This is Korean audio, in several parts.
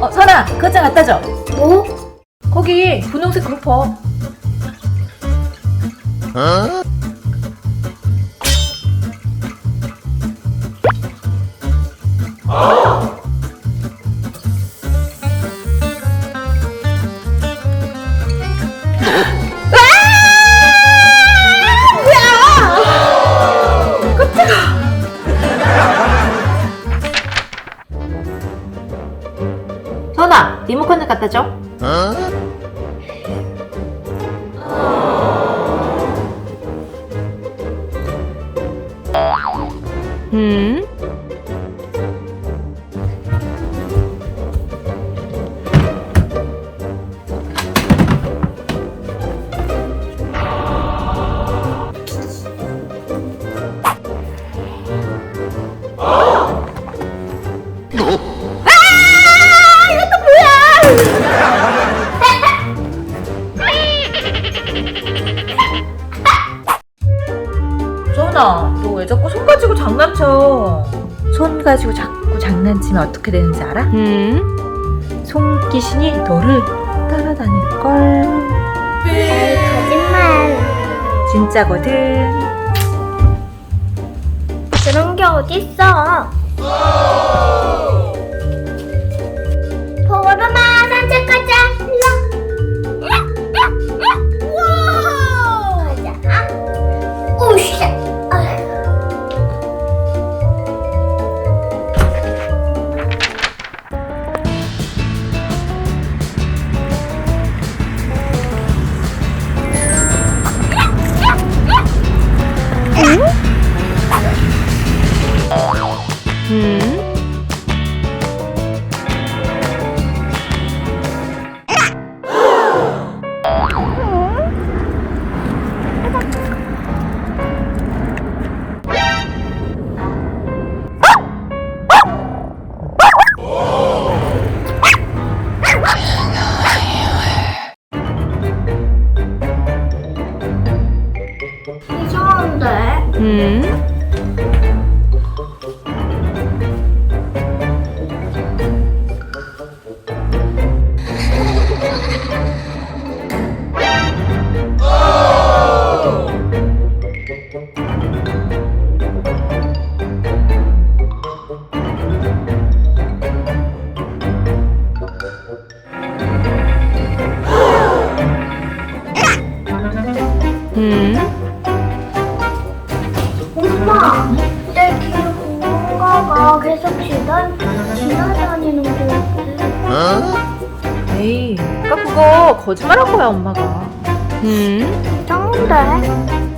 어, 선아, 그장 갖다 줘. 뭐? 거기 분홍색 로퍼. 선 줘. 음? 선 가지고 장난쳐? 손 가지고 자꾸 장난치면 어떻게 되는지 알아? 음? 손귀신이 너를 따라다닐걸. 에이, 거짓말. 진짜거든. 그런 게 어딨어? 보름아 이상한데? 음? 음? 지나, 지나다니는 거. 에이, 아까 그거 거짓말한 거야, 엄마가. 음? 이상한데?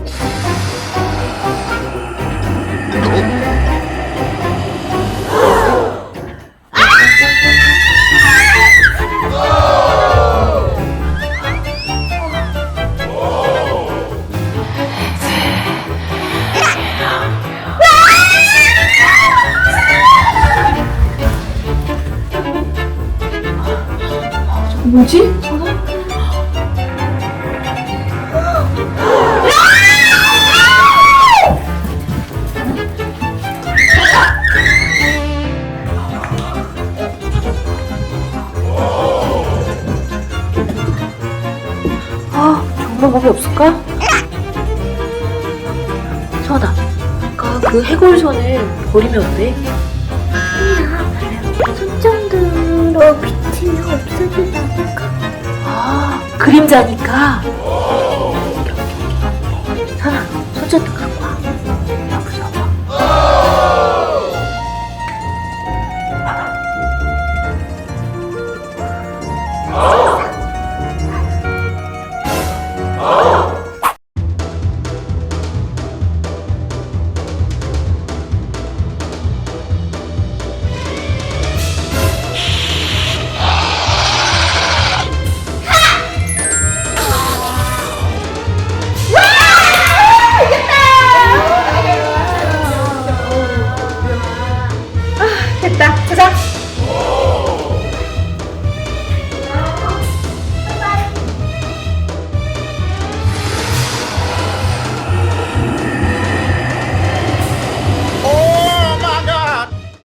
뭐지? 아, 좋은 방법이 없을까? 서다, 아까 그 해골선을 버리면 어때? 그림자니까.